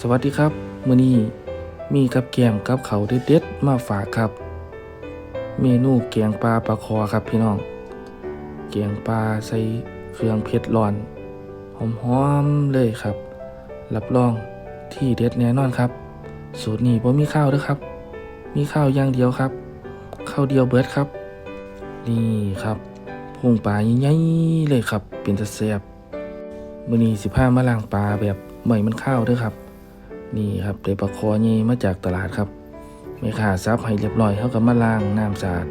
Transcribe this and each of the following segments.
สวัสดีครับมื้อนี้มีกับแกมกับเขาเด็ดๆมาฝากครับ เมนูแกงปลาปลาคอครับพี่น้องแกงปลาใส่เครื่องเผ็ดร้อนหอมๆเลยครับ รับรองที่เด็ดแน่นอนครับ สูตรนี้บ่มีข้าวด้อครับ มีข้าวอย่างเดียวครับ ข้าวเดียวเบิดครับ นี่ครับพุงปลาใหญ่ๆเลยครับ เป็นตะแซ่บมือนี้สิพามาล้างปลาแบบไม่มันข้าวเด้อครับ นี่ครับได้ปลาคอใหญ่มาจากตลาดครับแม่ค้าซับให้เรียบร้อยเขาก็มาล้างน้ำสะอาด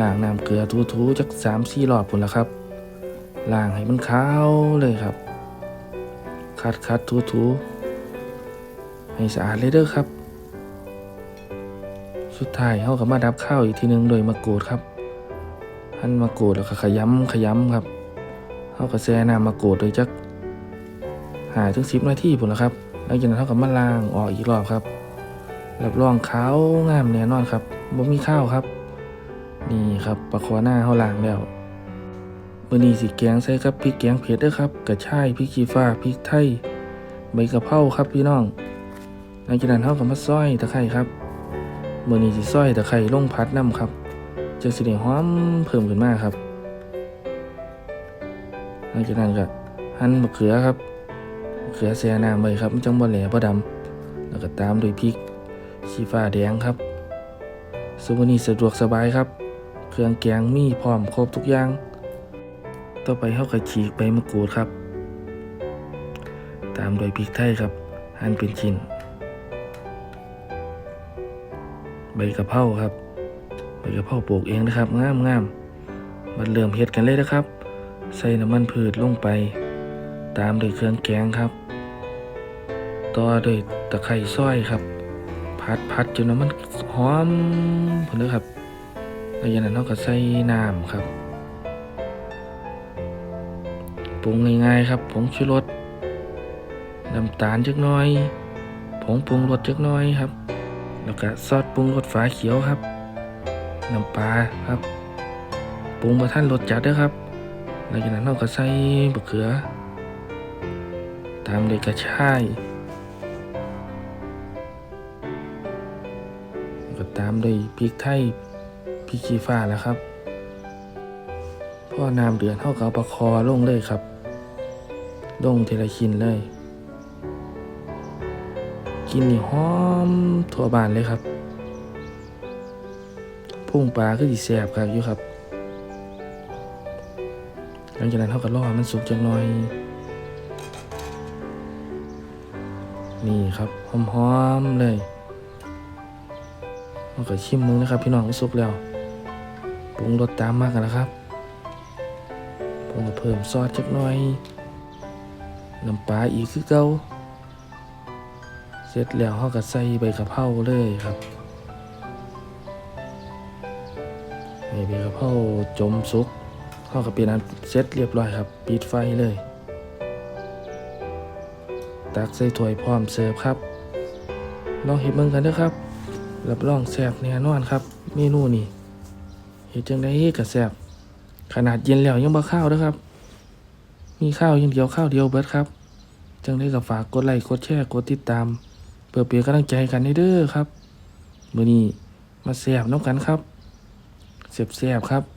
ล้างน้ำเกลือทูๆจักสามสี่รอบพุ่นละครับล้างให้มันขาวเลยครับ คัดคัดทูๆให้สะอาดเลยเด้อครับ สุดท้ายเขาก็มาดับข้าวอีกทีหนึงโดยมะกรูดครับหั่นมะกรูดแล้วก็ขยำขยำครับเขาก็แช่น้ำมะกรูดโดยจักหายถึงสิบนาทีพุ่นละครับ หลังจากนั้นเขาก็มาล้างออกอีกรอบครับรับรองขาวงามแน่นอนครับบ่มีข้าวครับ นี่ครับปลาคอหน้าเขาล้างแล้วมื้อนี้สิแกงใส่กับพริกแกงเผ็ดด้อครับกระชายพริกขี้ฟ้าพริกไทยใบกะเพราครับพี่น้องหลังจากนั้นเขาก็มาซอยตะไคร้ครับมื้อนี้สิซอยตะไคร้ลงพัดน้ำครับจะสิได้หอมเพิ่มขึ้นมากครับ หลังจากนั้นก็หั่นมะเขือครับ เขือแซ่น้ำไว้ครับจังบ่แหลบ่ดำแล้วก็ตามด้วยพริกชีฟ้าแดงครับซุมื้อนี้สะดวกสบายครับ เครื่องแกงมีพร้อมครบทุกอย่าง ต่อไปเฮาก็ฉีกใบมะกรูดครับ ตามด้วยพริกไทยครับ หั่นเป็นชิ้น ใบกะเพราครับ ใบกะเพราปลูกเองนะครับงามงามๆมาเริ่มเฮ็ดกันเลยนะครับ ใส่น้ำมันพืชลงไป ตามด้วยเครื่องแกงครับ ต่อด้วยตะไคร้ซอยครับ พัดพัดจนน้ำมันหอมพอเลยครับแล้วจากนั้นเราก็ใส่น้ำครับปรุงง่ายๆครับผงชูรสน้ำตาลจักน่อย ผงปรุงรสจักน่อยครับ แล้วก็ซอสปรุงรสฝาเขียวครับ น้ำปลาครับ ปรุงมาท่านรสจัดด้อครับหลังจากนั้นเราก็ใส่บะเขือ ตามด้วยกระชายก็ตามด้วยพริกไทยพริกขี้ฟ้าแล้วครับพ่อน้ำเดือดเท่ากับประคอลงเลยครับ ลงเทละชิ้นเลย กินนี่หอมทั่วบ้านเลยครับ พุ่งปลาก็ดีแสบครับอยู่ครับ หลังจากนั้นเขาก็รอให้มันสุกจังหน่อย นี่ครับหอมๆเลยเราก็ชิมมึงนะครับ พี่น้องสุกแล้วปรุงรสตามมากันนะครับผมก็เพิ่มซอสจักหน่อยน้ำปลาอีกคือเก่าเสร็จแล้วเขาก็ใส่ใบกะเพราเลยครับนี่ใบกะเพราจมสุกเขาก็เป็นอันเสร็จเรียบร้อยครับ ปิดไฟเลย ตักใส่ถ้วยพร้อมเสิร์ฟครับ ลองเห็ดเบิ่งกันเด้อครับ รับรองแซ่บแน่นอนครับ เมนูนี้เห็ดจังได้ก็แซ่บขนาดเย็นแล้วยังบ่ข้าวเด้อครับ มีข้าวย่างเดียวข้าวเดียวเบิดครับ จังได้ก็ฝากกดไลค์กดแชร์กดติดตาม เพื่อเป็นกำลังใจกันเด้อครับมื้อนี้มาแซ่บน้ำกันครับแซ่บๆครับ